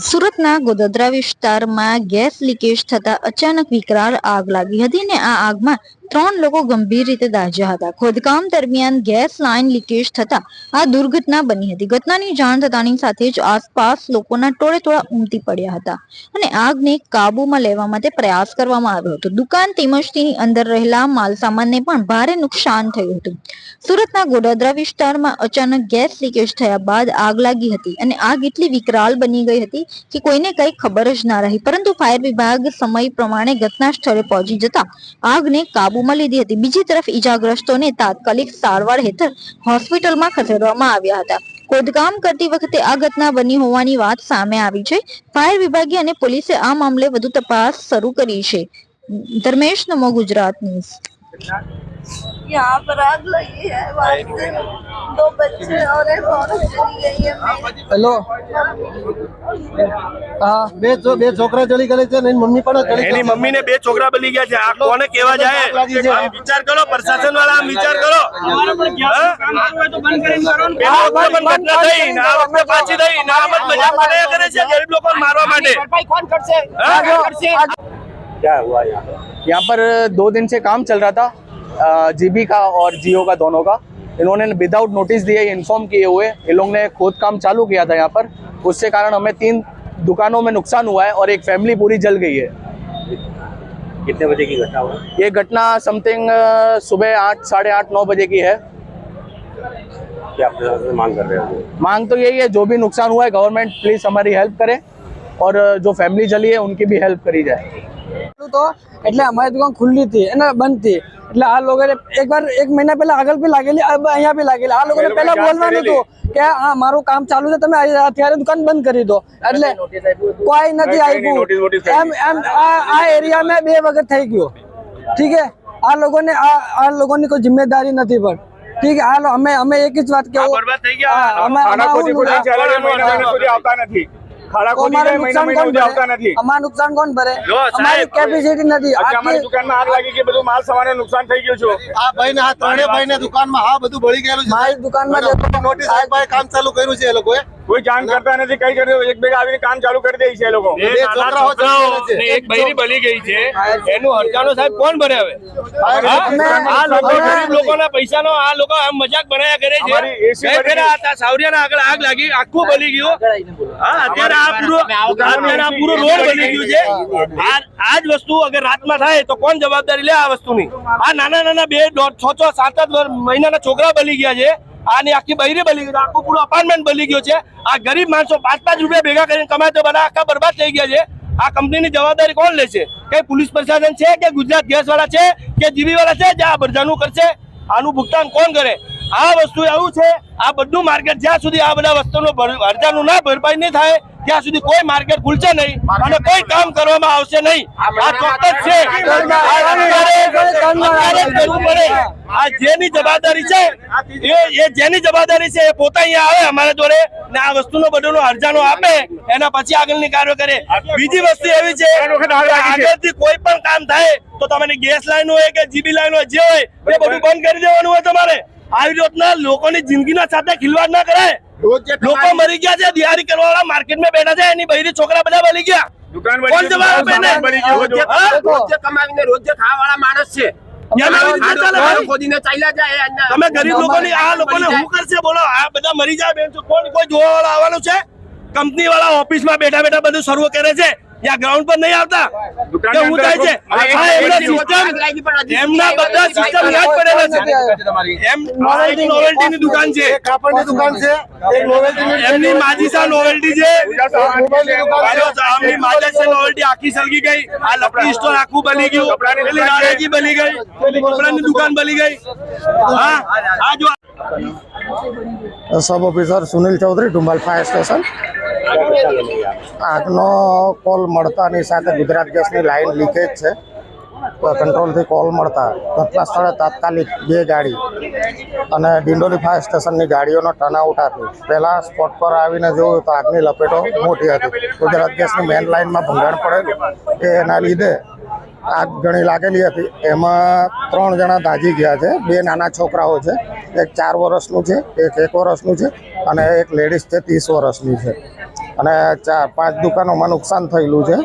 સુરતના ગોદોદરા વિસ્તારમાં gas leakage થતા અચાનક વિકરાળ આગ લાગી હતી ને આ આગમાં ત્રણ લોકો ગંભીર રીતે દાઝ્યા હતા. ખોદકામ દરમિયાન ગેસ લાઇન લીકેજ થતા આ દુર્ઘટના બની હતી. ઘટનાની જાણ થતાની સાથે જ આસપાસ લોકોના ટોળે ટોળા ઉમટી પડ્યા હતા અને આગને કાબૂમાં લેવા માટે પ્રયાસ કરવામાં આવ્યો હતો. દુકાન તેમજ તેની અંદર રહેલા માલસામાનને પણ ભારે નુકસાન થયું હતું. સુરતના ગોડાદરા વિસ્તારમાં અચાનક ગેસ લીકેજ થયા બાદ આગ લાગી હતી અને આગ એટલી વિકરાળ બની ગઈ હતી કે કોઈને કઈ ખબર જ ના રહી. પરંતુ ફાયર વિભાગ સમય પ્રમાણે ઘટના સ્થળે પહોંચી જતા આગને કાબૂમાં લીધી હતી બીજી તરફ ઈજાગ્રસ્તોને તાત્કાલિક સારવાર હેઠળ હોસ્પિટલમાં ખસેડવામાં આવ્યા હતા ખોદકામ કરતી વખતે આ ઘટના બની હોવાની વાત સામે આવી છે ફાયર વિભાગે અને પોલીસે આ મામલે વધુ તપાસ શરૂ કરી છે ધર્મેશ નમો ગુજરાત ન્યૂઝ यहाँ पर आग लगी है वहाँ से दो बच्चे और एक औरत चली गई है मेरी। હેલો હા બે છો- બે છોકરા ચડી ગયેલી છે ને એની મમ્મી પણ ચડી એની મમ્મી ને બે છોકરા બની ગયા છે આ કોને કેવા જાય આમ વિચાર કરો પ્રશાસન વાળા આમ વિચાર કરો હા? પેલા વખતે પણ ઘટના થઈ ને આ વખતે પાછી થઈ ને આમ જ મજાક બનાવ્યા કરે છે ગરીબ લોકો મારવા માટે હા? यहाँ पर दो दिन से काम चल रहा था जीबी का और जियो का दोनों का इन्होंने विदाउट नोटिस दिए इन्फॉर्म किए हुए इन लोग ने खोद काम चालू किया था यहाँ पर उससे कारण हमें तीन दुकानों में नुकसान हुआ है और एक फैमिली पूरी जल गई है। कितने बजे की घटना ये घटना समथिंग सुबह आठ साढ़े आठ नौ बजे की है। क्या आप मांग कर रहे हो मांग तो यही है जो भी नुकसान हुआ है गवर्नमेंट प्लीज़ हमारी हेल्प करे और जो फैमिली जली है उनकी भी हेल्प करी जाए। તો એટલે અમારી દુકાન ખુલ્લી હતી અને બંધ હતી. એટલે આ લોકોને એકવાર એક મહિના પહેલા આગળ બી લાગેલી અહીંયા બી લાગેલી. આ લોકોને પહેલા બોલવાનું હતું કે હા મારું કામ ચાલુ છે તમે અત્યારે દુકાન બંધ કરી દો. એટલે કોઈ નથી આવ્યું એમ એમ આ આ એરિયામાં બે વખત થઈ ગયો. ઠીક હે આ લોકોને આ આ લોકોની કોઈ જિમ્મેદારી નથી પણ. ઠીક હે આ લો- અમે અમે એક જ વાત કેવું બરબાદ થઈ ગયા. હા, અમે- અમે આવું નું- ખાડા ખોદી જાય મહિના નુકસાન મહિના સુધી આવતા નથી. અમારું નુકસાન કોણ ભરે? જો અમારી કેપેસિટી નથી. આજે અમારી દુકાનમાં આગ લાગી ગઈ બધું માલ સવારે નુકસાન થઈ ગયું છે. આ ભાઈ ને આ ત્રણેય ભાઈ ને દુકાનમાં હા બધું બળી ગયેલું છે મારી દુકાનમાં નોટિસ કામ ચાલુ કર્યું છે એ લોકોએ. કોઈ જાણ કરતા નથી કઈ કર્યું એક ભેગા આવીને કામ ચાલુ કરી દે છે એ લોકો. ને એક બૈરી બળી ગઈ છે. એનું હરકાનો સાહેબ કોણ ભરે હવે? હા? અમે- આ લોકો ગરીબ લોકોના પૈસાનો આ લોકો આમ મજાક બનાયા કરે છે. સાવરિયાના આગળ આગ લાગી આખું બની ગયું. હા અત્યારે આ પૂરો અત્યારે આ પૂરો રોડ બની ગયું છે. આ જ વસ્તુ અગર રાતમાં થાય તો કોણ જવાબદારી લે આ વસ્તુની? આ નાના નાના બે દોઢ છ છ સાત સાત વર- મહિનાના છોકરા બલી ગયા છે. આની આખી બૈરી બની ગયું આખું પૂરું અપાર્ટમેન્ટ બની ગયું છે. આ ગરીબ માણસો પાંચ પાંચ રૂપિયા ભેગા કરીને કમાય તો બધા આખા બરબાદ થઈ ગયા છે. આ કંપનીની જવાબદારી કોણ લેશે કઈ પોલીસ પ્રશાસન છે કે ગુજરાત ગેસ વાળા છે કે જીબી વાળા છે જે આ બરજાનું કરશે? આનું ભુગતાન કોણ કરે? આ વસ્તુ એવું છે આ બધું માર્કેટ જ્યાં સુધી આ બધા વસ્તુનો હરજાનું ના ભરપાઈ નહીં થાય ત્યાં સુધી કોઈ માર્કેટ ખુલશે નહીં અને કોઈ કામ કરવામાં આવશે નહીં. આ ચોક્કસ છે. કરવું પડે. આ જેની જવાબદારી છે એ જેની જવાબદારી છે એ પોતા અહીંયા આવે અમારા જોડે ને આ વસ્તુનો બધોનો અરજાનો આપે એના પછી આગળની કાર્ય કરે. બીજી વસ્તુ એવી છે આગળથી કોઈ પણ કામ થાય તો તમારી ગેસ લાઈન હોય કે જીબી લાઈન હોય જે હોય એ બધું બંધ કરી દેવાનું હોય તમારે. આવી રીતના લોકોની જિંદગીના સાથે ખિલવાડ ના કરાય. લોકો મરી ગયા છે દિહારી કરવા વાળા માર્કેટમાં બેઠા છે એની બહેરી છોકરા બધા બળી ગયા. કોણ જવાબ આપે ને? રોજ કમાવીને રોજ ખાવા વાળા માણસ છે તમે ગરીબ લોકોની આ લોકોને શું કરશે? બોલો આ બધા મરી જાય બેન કોણ કોઈ જોવા વાળા આવવાનું છે? કંપની વાળા ઓફિસમાં બેઠા બેઠા બધું સર્વ કરે છે. ત્યાં ગ્રાઉન્ડ પર નહીં આવતા. કે હું થાય છે? આ એમનો સિસ્ટમ એમના બધા સિસ્ટમ યાદ પડેલા છે. એમ નોવેલ્ટી ની દુકાન છે. કાપડની દુકાન છે. એમની માજીસા નોવેલ્ટી છે આમની માજીસા નોવેલ્ટી આખી સળગી ગઈ. આ લપડી સ્ટોર આખું બની ગયું. પેલી નારેજી બની ગઈ. પેલી કપડાની દુકાન બની ગઈ. હા આ જો sub officer Sunil Chaudhary Dumbal fire station આગનો call મળતાની સાથે ગુજરાત ગેસની લાઇન લીકેજ છે. કંટ્રોલથી કોલ મળતા ઘટના સ્થળે તાત્કાલિક બે ગાડી અને ડિંડોલી ફાયર સ્ટેશનની ગાડીઓનો ટર્નઆઉટ આપ્યો. પહેલાં સ્પોટ પર આવીને જોયું તો આગની લપેટો મોટી હતી. ગુજરાત ગેસની મેન લાઇનમાં ભંગાણ પડેલું. કે એના લીધે આગ ઘણી લાગેલી હતી. એમાં ત્રણ જણા દાઝી ગયા છે. બે નાના છોકરાઓ છે. એક ચાર વર્ષનું છે, એક એક વર્ષનું છે અને એક લેડીઝ છે, ત્રીસ વર્ષની છે. અને ચાર પાંચ દુકાનોમાં નુકસાન થયેલું છે.